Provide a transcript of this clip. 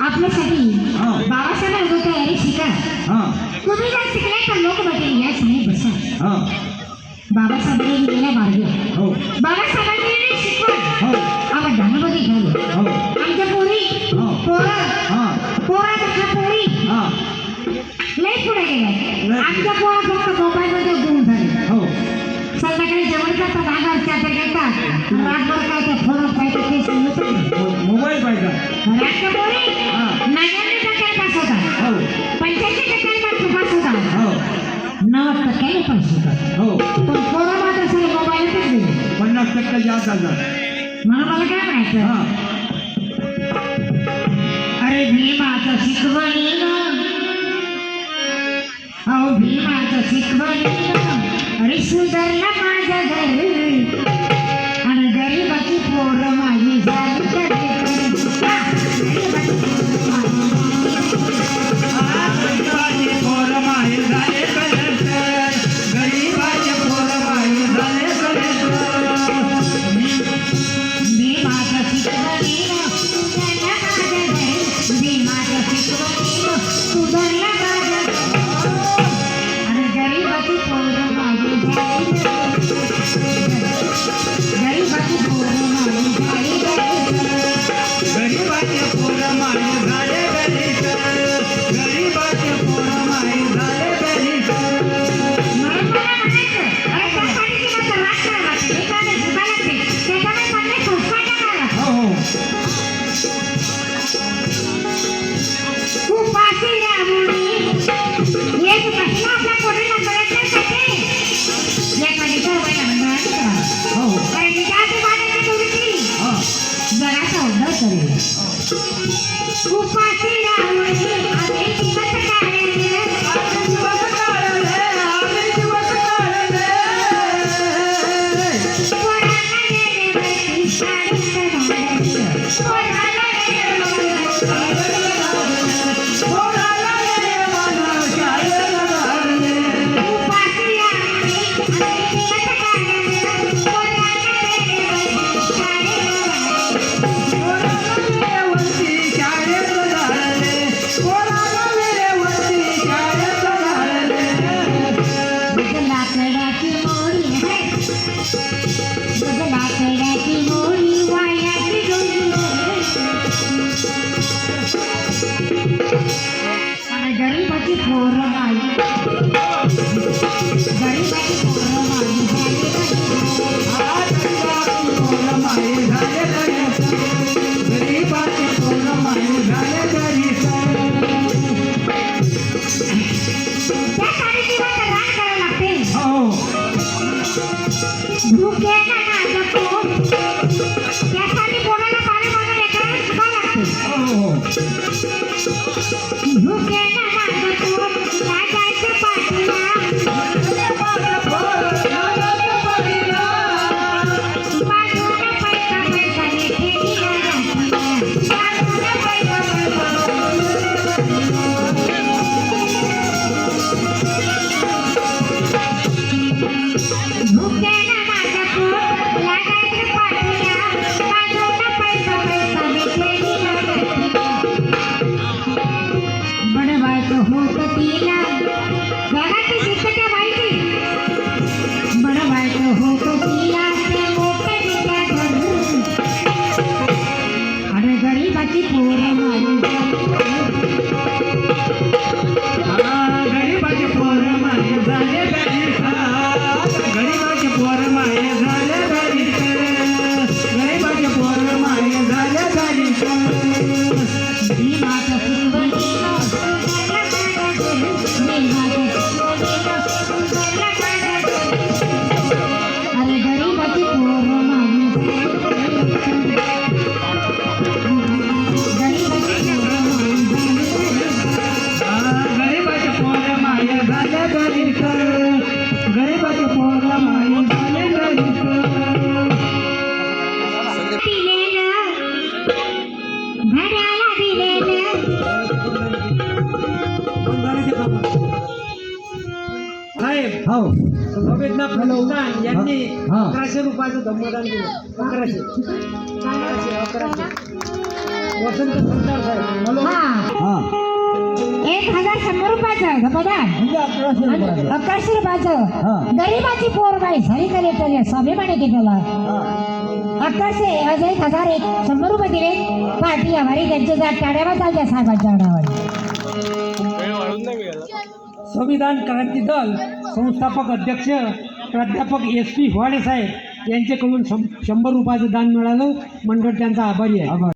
आपल्यासाठी बाबासाहेब अगोदर तयारी शिका. तुम्ही जर शिकले तर लोक बघेल या समोर बसा. बाबासाहेबांनी गेल्या मार्गे. बाबासाहेबांनी शिकवण. आम्हाला दानामध्ये घाल आमच्या पोरी. पोरा. पोरा त्याच्या पोरी. लई पुढे गेल्या आमच्या पोरा फक्त मोबाईलमध्ये गुण झाले. संध्याकाळी जेवण करता करतात आगार चॅटर करतात रातभर काय त्या फोनात काय ते सांगत मोबाईल पाहिजे. हो. हो. नव्वद टक्क्याने हो. पण मोबाईल पन्नास टक्के जास्त हजार मला काय माहीत? अरे भीम आता अहो भीम आता अरे सुधारला माझ्या घर. 我的宝贝宝 ช่วยอะ ঢুকে থাকা দেখো। কেসানি পড়ে না পারে মানে লেখা থাকা লাগবে ঢুকে থাকা দেখো। কাটাইতে পারে না। हो. अकराशे रुपयाचं धम्मदान एक हजार शंभर रुपयाचं धपदान म्हणजे अकराशे रुपयाचं. अकराशे हा. रुपयाचं गरिबाची पोर बाई झाली का स्वाभिमानी की अकराशे आज एक हजार एक. शंभर रुपये दिले. पार्टी आभारी त्यांच्या जात. टाळ्यावर चालल्या साहेबांच्या आडावर संविधान क्रांती दल संस्थापक अध्यक्ष प्राध्यापक एस पी हिवाळे साहेब यांच्याकडून शं- शंभर रुपयाचं दान मिळालं. मंडळ त्यांचा आभारी आहे. आभार